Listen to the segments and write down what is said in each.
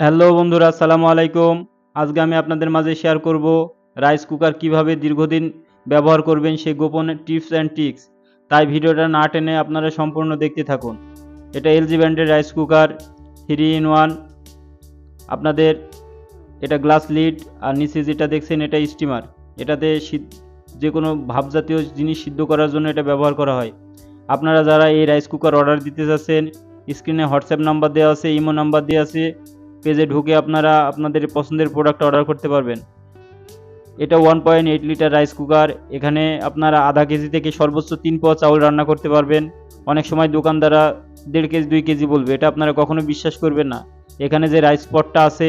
Hello বন্ধুরা, আসসালামু আলাইকুম। আজকে আমি আপনাদের মাঝে শেয়ার করব রাইস কুকার কীভাবে দীর্ঘদিন ব্যবহার করবেন সেই গোপন টিপস অ্যান্ড ট্রিক্স তাই ভিডিওটা না টেনে আপনারা সম্পূর্ণ দেখতে থাকুন। এটা এলজি ব্র্যান্ডের rice cooker three in one আপনাদের এটা গ্লাস লিড আর নিচে যেটা দেখছেন এটা স্টিমার এটাতে যে কোনো ভাবজাতীয় জিনিস সিদ্ধ করার জন্য এটা ব্যবহার করা হয়। আপনারা যারা এই রাইস কুকার অর্ডার দিতে চাচ্ছেন স্ক্রিনে হোয়াটসঅ্যাপ নাম্বার দেওয়া আছে ইমো নাম্বার দেওয়া আছে পেজে ঢুকে আপনারা আপনাদের পছন্দের প্রোডাক্ট অর্ডার করতে পারবেন। এটা one point eight litre rice cooker এখানে আপনারা আধা কেজি থেকে সর্বোচ্চ তিন পোয়া চাউল রান্না করতে পারবেন। অনেক সময় দোকানদাররা দেড় কেজি, দুই কেজি বলবে, এটা আপনারা কখনো বিশ্বাস করবেন না। এখানে যে রাইস পটটা আছে,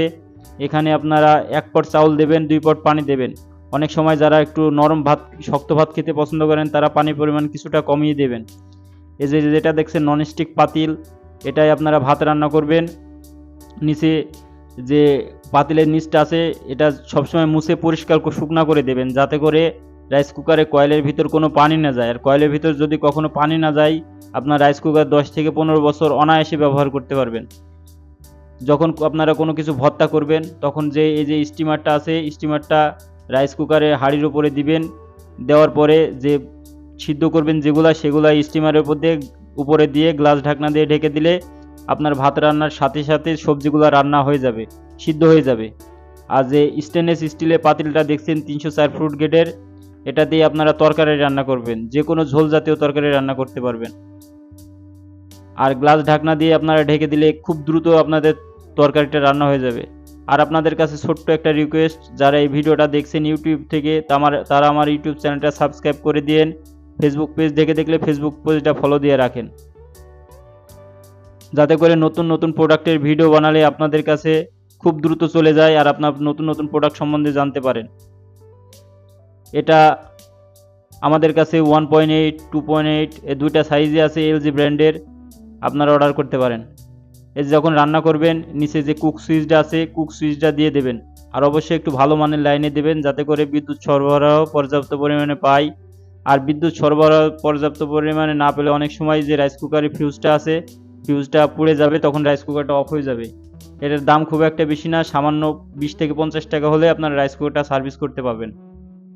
এখানে আপনারা এক পট চাউল দেবেন, দুই পট পানি দেবেন। অনেক সময় যারা একটু নরম ভাত, শক্ত ভাত খেতে পছন্দ করেন, তারা পানির পরিমাণ কিছুটা কমিয়ে দেবেন। এই যে যেটা দেখছেন ননস্টিক পাতিল, এটাই আপনারা ভাত রান্না করবেন। নিচে যে পাতিলের নিচটা আছে, এটা সবসময় মুছে পরিষ্কার করে শুকনা করে দেবেন। যাতে করে রাইস কুকারে কয়েলের ভিতর কোনো পানি না যায়। আর কয়েলের ভিতর যদি কখনো পানি না যায়, আপনার রাইস কুকার দশ থেকে পনেরো বছর অনায়াসে ব্যবহার করতে পারবেন। যখন আপনারা কোনো কিছু ভর্তা করবেন, তখন যে, এই যে স্টিমারটা আছে, স্টিমারটা রাইস কুকারে হাঁড়ির উপরে দিবেন। দেওয়ার পরে যে সিদ্ধ করবেন যেগুলা, সেগুলা স্টিমারের উপর দিয়ে উপরে দিয়ে গ্লাস ঢাকনা দিয়ে ঢেকে দিলে আপনার ভাত রান্নার সাথে সাথে সবজিগুলো রান্না হয়ে যাবে, সিদ্ধ হয়ে যাবে। আর যে স্টেনলেস স্টিলের পাতিলটা দেখছেন, তিনশো চার ফুট গেটের, এটা দিয়ে আপনারা তরকারি রান্না করবেন। যে কোনো ঝোল জাতীয় তরকারি রান্না করতে পারবেন। আর গ্লাস ঢাকনা দিয়ে আপনারা ঢেকে দিলে খুব দ্রুত আপনাদের তরকারিটা রান্না হয়ে যাবে। আর আপনাদের কাছে ছোট্ট একটা রিকোয়েস্ট যারা এই ভিডিওটা দেখছেন ইউটিউব থেকে, তামার, তারা আমার ইউটিউব চ্যানেলটা সাবস্ক্রাইব করে দিন ফেসবুক পেজ দেখে দেখলে ফেসবুক পেজটা ফলো দিয়ে রাখেন। যাতে করে নতুন নতুন প্রোডাক্টের ভিডিও বানালে আপনাদের কাছে খুব দ্রুত চলে যায় আর আপনার নতুন নতুন প্রোডাক্ট সম্বন্ধে জানতে পারেন। এটা আমাদের কাছে one point eight, two point eight, এ দুইটা সাইজে আছে এলজি ব্র্যান্ডের, আপনারা অর্ডার করতে পারেন। যে যখন রান্না করবেন, নিচে যে কুক সুইচটা আছে, কুক সুইচটা দিয়ে দেবেন। আর অবশ্যই একটু ভালো মানের লাইনে দেবেন যাতে করে বিদ্যুৎ সরবরাহ পর্যাপ্ত পরিমাণে পাই। আর বিদ্যুৎ সরবরাহ পর্যাপ্ত পরিমাণে না পেলে অনেক সময় যে রাইস কুকারের ফিউজটা আছে ফিউজটা পুড়ে যাবে, তখন রাইস কুকারটা অফ হয়ে যাবে। এটার দাম খুব একটা বেশি না, সামান্য বিশ থেকে পঞ্চাশ টাকা হলে আপনার রাইস কুকারটা সার্ভিস করতে পারবেন।